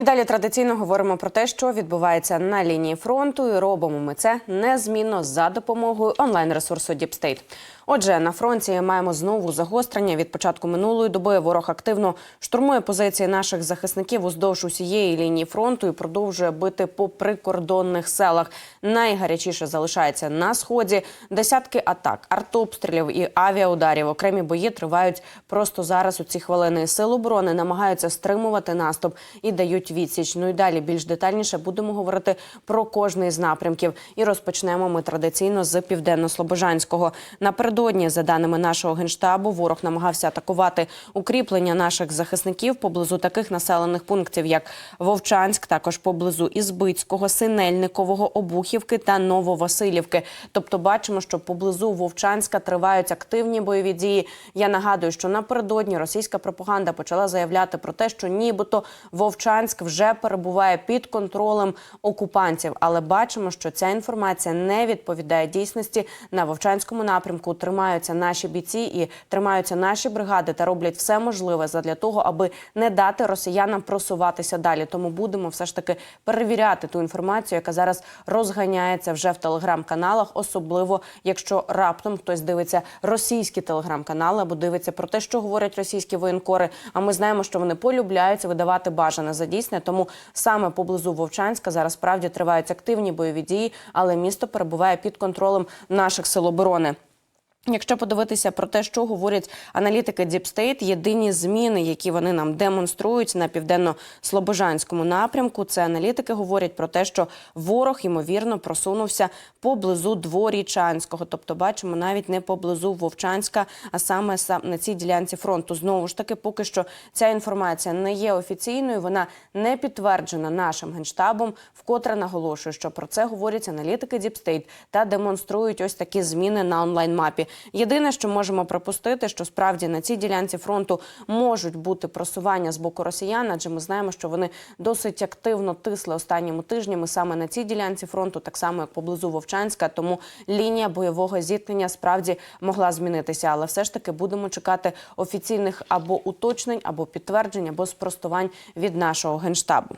Далі традиційно говоримо про те, що відбувається на лінії фронту, і робимо ми це незмінно за допомогою онлайн-ресурсу Діпстейт. Отже, на фронті маємо знову загострення. Від початку минулої доби ворог активно штурмує позиції наших захисників уздовж усієї лінії фронту і продовжує бити по прикордонних селах. Найгарячіше залишається на сході. Десятки атак, артобстрілів і авіаударів. Окремі бої тривають просто зараз. У ці хвилини Сил оборони намагаються стримувати наступ і дають відсіч. Ну і далі більш детальніше будемо говорити про кожний з напрямків. І розпочнемо ми традиційно з південно-слобожанського. Напередодні, за даними нашого генштабу, ворог намагався атакувати укріплення наших захисників поблизу таких населених пунктів, як Вовчанськ, також поблизу Ізбицького, Синельникового, Обухівки та Нововасилівки. Тобто, бачимо, що поблизу Вовчанська тривають активні бойові дії. Я нагадую, що напередодні російська пропаганда почала заявляти про те, що нібито Вовчанськ вже перебуває під контролем окупантів. Але бачимо, що ця інформація не відповідає дійсності на Вовчанському напрямку. Тримаються наші бійці і тримаються наші бригади та роблять все можливе задля того, аби не дати росіянам просуватися далі. Тому будемо все ж таки перевіряти ту інформацію, яка зараз розганяється вже в телеграм-каналах, особливо якщо раптом хтось дивиться російські телеграм-канали або дивиться про те, що говорять російські воєнкори. А ми знаємо, що вони полюбляються видавати бажане за дійсне. Тому саме поблизу Вовчанська зараз справді тривають активні бойові дії, але місто перебуває під контролем наших сил оборони. Якщо подивитися про те, що говорять аналітики State, єдині зміни, які вони нам демонструють на південно-слобожанському напрямку, це аналітики говорять про те, що ворог ймовірно просунувся поблизу дворічанського, тобто бачимо навіть не поблизу Вовчанська, а саме сам- на цій ділянці фронту. Знову ж таки, поки що ця інформація не є офіційною, вона не підтверджена нашим генштабом. Вкотре наголошую, що про це говорять аналітики State та демонструють ось такі зміни на онлайн-мапі. Єдине, що можемо припустити, що справді на цій ділянці фронту можуть бути просування з боку росіян, адже ми знаємо, що вони досить активно тисли останніми тижнями саме на цій ділянці фронту, так само як поблизу Вовчанська. Тому лінія бойового зіткнення справді могла змінитися. Але все ж таки будемо чекати офіційних або уточнень, або підтверджень, або спростувань від нашого генштабу.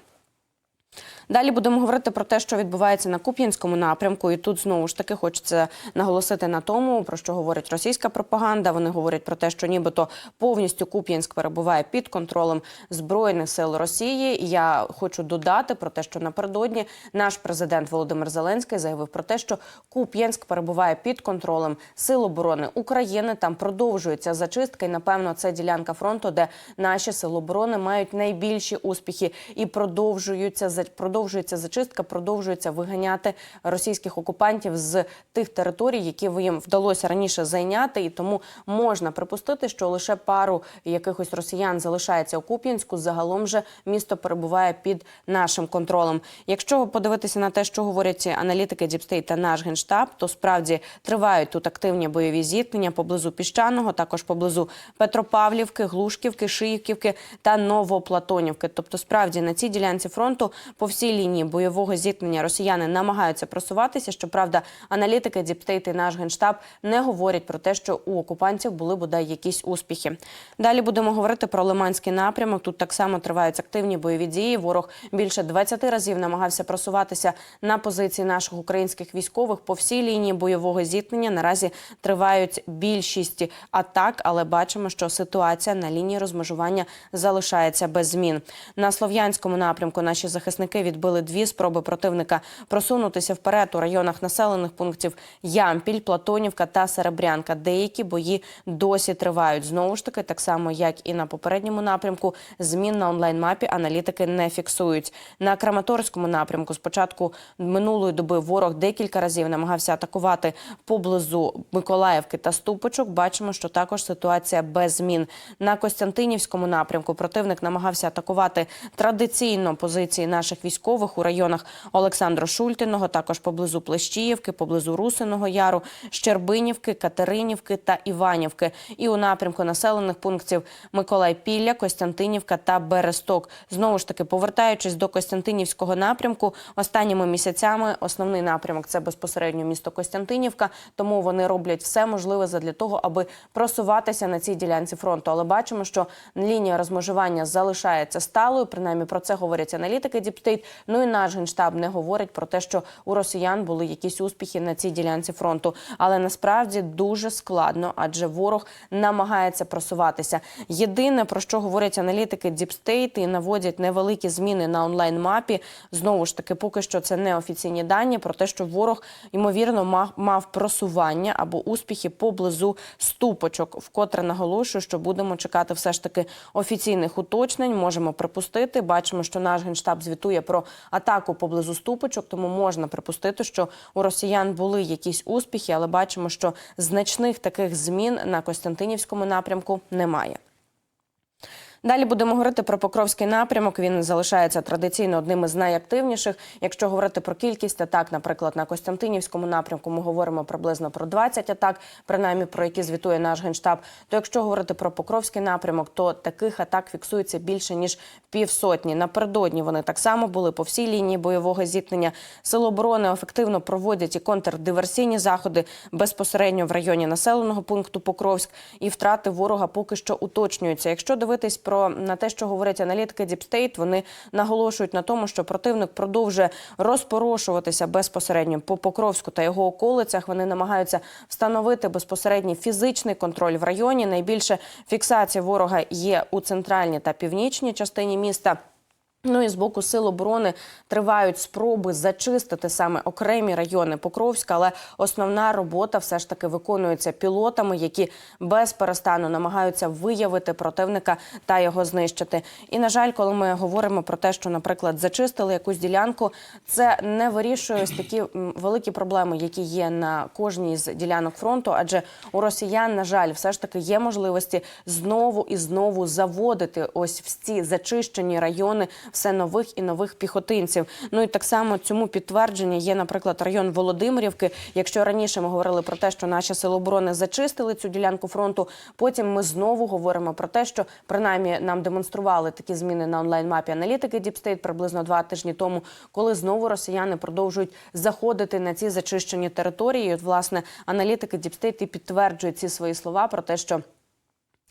Далі будемо говорити про те, що відбувається на Куп'янському напрямку, і тут знову ж таки хочеться наголосити на тому, про що говорить російська пропаганда. Вони говорять про те, що нібито повністю Куп'янськ перебуває під контролем збройних сил Росії. Я хочу додати про те, що напередодні наш президент Володимир Зеленський заявив про те, що Куп'янськ перебуває під контролем сил оборони України. Там продовжується зачистка, і напевно це ділянка фронту, де наші сили оборони мають найбільші успіхи і продовжуються за продовжується зачистка, продовжується виганяти російських окупантів з тих територій, які їм вдалося раніше зайняти, і тому можна припустити, що лише пару якихось росіян залишається у Куп'янську. Загалом же місто перебуває під нашим контролем. Якщо подивитися на те, що говорять аналітики Діпстейт та наш генштаб, то справді тривають тут активні бойові зіткнення поблизу піщаного, також поблизу Петропавлівки, Глушківки, Шиївківки та Новоплатонівки. Тобто, справді на цій ділянці фронту по всій лінії бойового зіткнення росіяни намагаються просуватися. Щоправда, аналітики Діпстейт і наш генштаб не говорять про те, що у окупантів були бодай якісь успіхи. Далі будемо говорити про Лиманський напрямок. Тут так само тривають активні бойові дії. Ворог більше 20 разів намагався просуватися на позиції наших українських військових по всій лінії бойового зіткнення. Наразі тривають більшість атак, але бачимо, що ситуація на лінії розмежування залишається без змін. На слов'янському напрямку наші захисники відбили дві спроби противника просунутися вперед у районах населених пунктів Ямпіль, Платонівка та Серебрянка. Деякі бої досі тривають. Знову ж таки, так само як і на попередньому напрямку, змін на онлайн-мапі аналітики не фіксують. На Краматорському напрямку спочатку минулої доби ворог декілька разів намагався атакувати поблизу Миколаївки та Ступочок. Бачимо, що також ситуація без змін. На Костянтинівському напрямку противник намагався атакувати традиційно позиції наших військових військових у районах Олександро Шультиного, також поблизу Плещіївки, поблизу Русиного Яру, Щербинівки, Катеринівки та Іванівки. І у напрямку населених пунктів Миколай Пілля, Костянтинівка та Бересток. Знову ж таки, повертаючись до Костянтинівського напрямку, останніми місяцями основний напрямок це безпосередньо місто Костянтинівка. Тому вони роблять все можливе задля того, аби просуватися на цій ділянці фронту. Але бачимо, що лінія розмежування залишається сталою. Принаймні про це говорять аналітики Діпстейт. Ну і наш генштаб не говорить про те, що у росіян були якісь успіхи на цій ділянці фронту. Але насправді дуже складно, адже ворог намагається просуватися. Єдине про що говорять аналітики Діпстейт і наводять невеликі зміни на онлайн мапі. Знову ж таки, поки що це не офіційні дані про те, що ворог ймовірно мав, мав просування або успіхи поблизу ступочок. Вкотре наголошую, що будемо чекати все ж таки офіційних уточнень. Можемо припустити. Бачимо, що наш генштаб звітує про атаку поблизу ступочок, тому можна припустити, що у росіян були якісь успіхи, але бачимо, що значних таких змін на Костянтинівському напрямку немає. Далі будемо говорити про Покровський напрямок. Він залишається традиційно одним із найактивніших. Якщо говорити про кількість атак, наприклад, на Костянтинівському напрямку, ми говоримо приблизно про 20 атак, принаймні про які звітує наш генштаб. То якщо говорити про Покровський напрямок, то таких атак фіксується більше ніж півсотні. Напередодні вони так само були по всій лінії бойового зіткнення. Сили оборони ефективно проводять і контрдиверсійні заходи безпосередньо в районі населеного пункту Покровськ. І втрати ворога поки що уточнюються. Якщо дивитись про на те, що говорять аналітики Діпстейт, вони наголошують на тому, що противник продовжує розпорошуватися безпосередньо по Покровську та його околицях. Вони намагаються встановити безпосередній фізичний контроль в районі. Найбільше фіксація ворога є у центральній та північній частині міста. Ну і з боку сил оборони тривають спроби зачистити саме окремі райони Покровська, але основна робота все ж таки виконується пілотами, які без перестану намагаються виявити противника та його знищити. І на жаль, коли ми говоримо про те, що, наприклад, зачистили якусь ділянку, це не вирішує ось такі великі проблеми, які є на кожній з ділянок фронту. Адже у росіян, на жаль, все ж таки є можливості знову і знову заводити ось в ці зачищені райони все нових і нових піхотинців. Ну і так само цьому підтвердження є, наприклад, район Володимирівки. Якщо раніше ми говорили про те, що наші сили оборони зачистили цю ділянку фронту, потім ми знову говоримо про те, що принаймні нам демонстрували такі зміни на онлайн мапі аналітики Діпстейт приблизно два тижні тому, коли знову росіяни продовжують заходити на ці зачищені території. І От власне аналітики Діпстейт і підтверджують ці свої слова про те, що.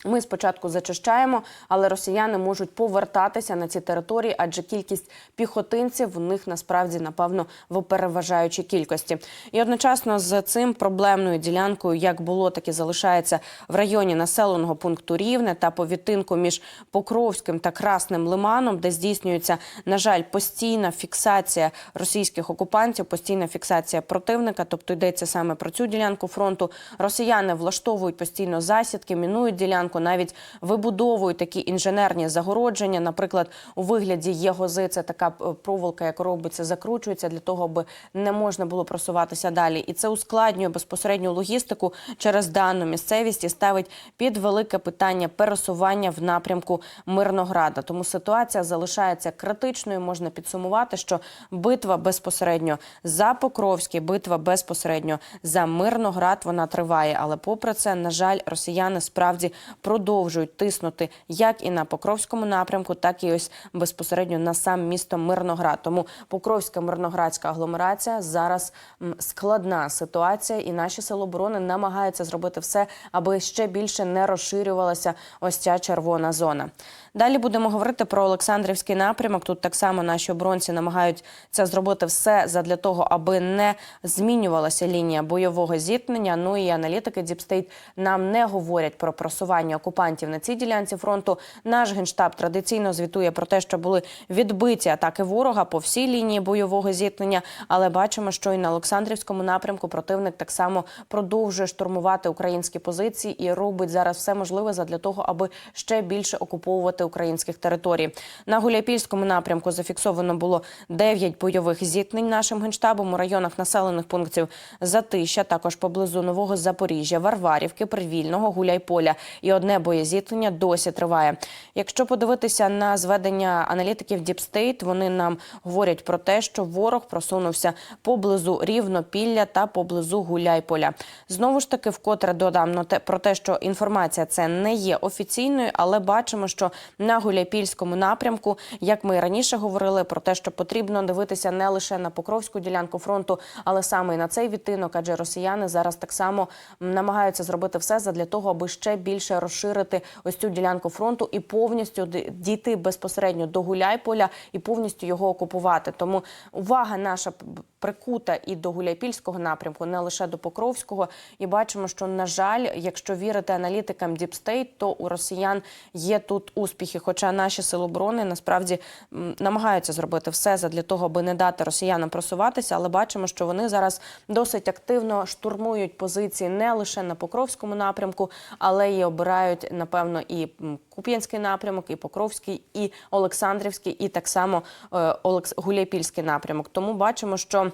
Ми спочатку зачищаємо, але росіяни можуть повертатися на ці території, адже кількість піхотинців в них насправді напевно в переважаючій кількості. І одночасно з цим проблемною ділянкою, як було, так і залишається в районі населеного пункту Рівне та по відтинку між Покровським та Красним Лиманом, де здійснюється, на жаль, постійна фіксація російських окупантів, постійна фіксація противника. Тобто йдеться саме про цю ділянку фронту. Росіяни влаштовують постійно засідки, мінують ділянку навіть вибудовують такі інженерні загородження. Наприклад, у вигляді єгози це така проволока, яка робиться, закручується для того, аби не можна було просуватися далі. І це ускладнює безпосередню логістику через дану місцевість і ставить під велике питання пересування в напрямку Мирнограда. Тому ситуація залишається критичною. Можна підсумувати, що битва безпосередньо за Покровський, битва безпосередньо за Мирноград. Вона триває. Але попри це, на жаль, росіяни справді продовжують тиснути як і на Покровському напрямку, так і ось безпосередньо на сам місто Мирноград. Тому Покровська мирноградська агломерація зараз складна ситуація, і наші сили оборони намагаються зробити все, аби ще більше не розширювалася ось ця червона зона. Далі будемо говорити про Олександрівський напрямок. Тут так само наші оборонці намагаються зробити все задля того, аби не змінювалася лінія бойового зіткнення. Ну і аналітики Діпстейт нам не говорять про просування окупантів на цій ділянці фронту. Наш генштаб традиційно звітує про те, що були відбиті атаки ворога по всій лінії бойового зіткнення. Але бачимо, що і на Олександрівському напрямку противник так само продовжує штурмувати українські позиції і робить зараз все можливе задля того, аби ще більше окуповувати українських територій. На Гуляйпільському напрямку зафіксовано було 9 бойових зіткнень нашим генштабом у районах населених пунктів Затища, також поблизу Нового Запоріжжя, Варварівки, Привільного, Гуляйполя і одне боєзіткнення досі триває. Якщо подивитися на зведення аналітиків State, вони нам говорять про те, що ворог просунувся поблизу Рівнопілля та поблизу Гуляйполя. Знову ж таки, вкотре додам про те, що інформація це не є офіційною, але бачимо, що на Гуляйпільському напрямку, як ми раніше говорили, про те, що потрібно дивитися не лише на Покровську ділянку фронту, але саме і на цей відтинок, адже росіяни зараз так само намагаються зробити все задля того, аби ще більше розширити ось цю ділянку фронту і повністю дійти безпосередньо до Гуляйполя і повністю його окупувати. Тому увага наша прикута і до Гуляйпільського напрямку, не лише до Покровського. І бачимо, що на жаль, якщо вірити аналітикам State, то у росіян є тут успіхи. Хоча наші сили оборони насправді намагаються зробити все задля того, аби не дати росіянам просуватися, але бачимо, що вони зараз досить активно штурмують позиції не лише на Покровському напрямку, але й обирають напевно і Куп'янський напрямок, і Покровський, і Олександрівський, і так само е, Гуляйпільський напрямок. Тому бачимо, що.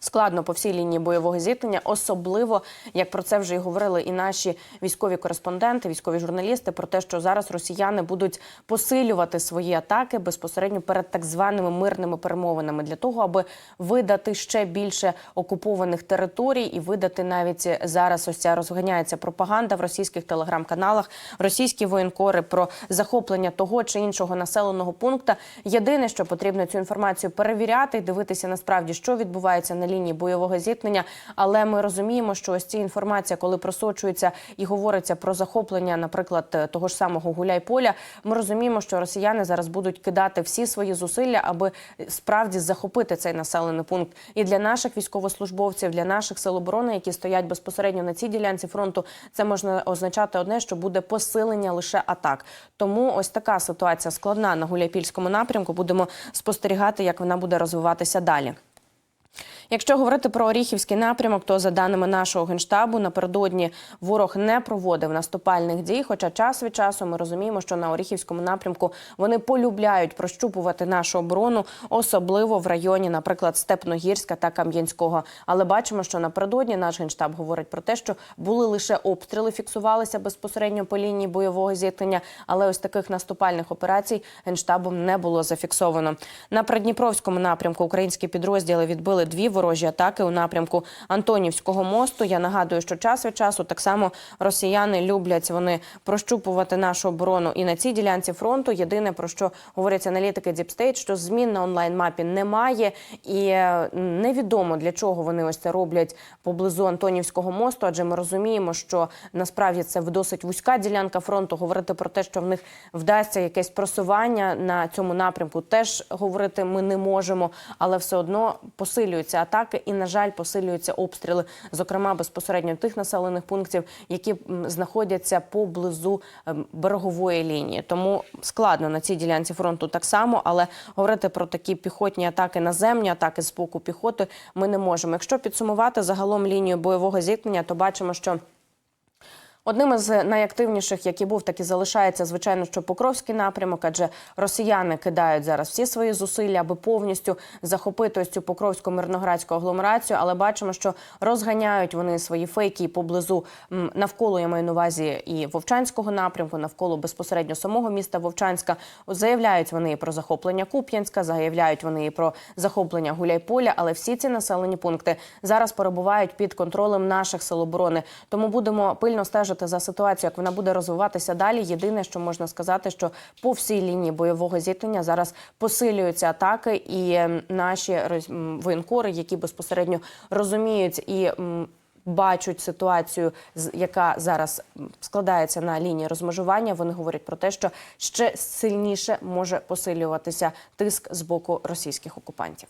Складно по всій лінії бойового зіткнення, особливо як про це вже і говорили і наші військові кореспонденти, військові журналісти, про те, що зараз росіяни будуть посилювати свої атаки безпосередньо перед так званими мирними перемовинами для того, аби видати ще більше окупованих територій і видати навіть зараз ось ця розганяється пропаганда в російських телеграм-каналах, російські воєнкори про захоплення того чи іншого населеного пункту. Єдине, що потрібно цю інформацію перевіряти і дивитися насправді, що відбувається на лінії бойового зіткнення. Але ми розуміємо, що ось ця інформація, коли просочується і говориться про захоплення, наприклад, е, того ж самого Гуляйполя, ми розуміємо, що росіяни зараз будуть кидати всі свої зусилля, аби справді захопити цей населений пункт. І для наших військовослужбовців, для наших сил оборони, які стоять безпосередньо на цій ділянці фронту, це можна означати одне, що буде посилення лише атак. Тому ось така ситуація складна на Гуляйпільському напрямку. Будемо спостерігати, як вона буде розвиватися далі. Якщо говорити про Оріхівський напрямок, то за даними нашого генштабу, напередодні ворог не проводив наступальних дій. Хоча час від часу ми розуміємо, що на Оріхівському напрямку вони полюбляють прощупувати нашу оборону, особливо в районі, наприклад, Степногірська та Кам'янського. Але бачимо, що напередодні наш генштаб говорить про те, що були лише обстріли, фіксувалися безпосередньо по лінії бойового зіткнення, але ось таких наступальних операцій генштабом не було зафіксовано. На Придніпровському напрямку українські підрозділи відбили дві ворожі атаки у напрямку Антонівського мосту. Я нагадую, що час від часу так само росіяни люблять вони прощупувати нашу оборону і на цій ділянці фронту. Єдине про що говорять аналітики State, що змін на онлайн-мапі немає, і е, невідомо для чого вони ось це роблять поблизу Антонівського мосту. Адже ми розуміємо, що насправді це досить вузька ділянка фронту. Говорити про те, що в них вдасться якесь просування на цьому напрямку, теж говорити ми не можемо, але все одно посилюються атаки і, на жаль, посилюються обстріли, зокрема безпосередньо тих населених пунктів, які знаходяться поблизу ем, берегової лінії. Тому складно на цій ділянці фронту так само, але говорити про такі піхотні атаки, наземні атаки з боку піхоти ми не можемо. Якщо підсумувати загалом лінію бойового зіткнення, то бачимо, що Одним із найактивніших, який був, так і залишається, звичайно, що Покровський напрямок, адже росіяни кидають зараз всі свої зусилля, аби повністю захопити ось цю покровську мирноградську агломерацію. Але бачимо, що розганяють вони свої фейки поблизу навколо я маю на увазі і Вовчанського напрямку, навколо безпосередньо самого міста Вовчанська. Заявляють вони і про захоплення Куп'янська, заявляють вони і про захоплення Гуляйполя. Але всі ці населені пункти зараз перебувають під контролем наших сил оборони. Тому будемо пильно стежити за ситуацією, як вона буде розвиватися далі. Єдине, що можна сказати, що по всій лінії бойового зіткнення зараз посилюються атаки, і ем, наші воєнкори, які безпосередньо розуміють і. Бачать ситуацію, яка зараз складається на лінії розмежування. Вони говорять про те, що ще сильніше може посилюватися тиск з боку російських окупантів.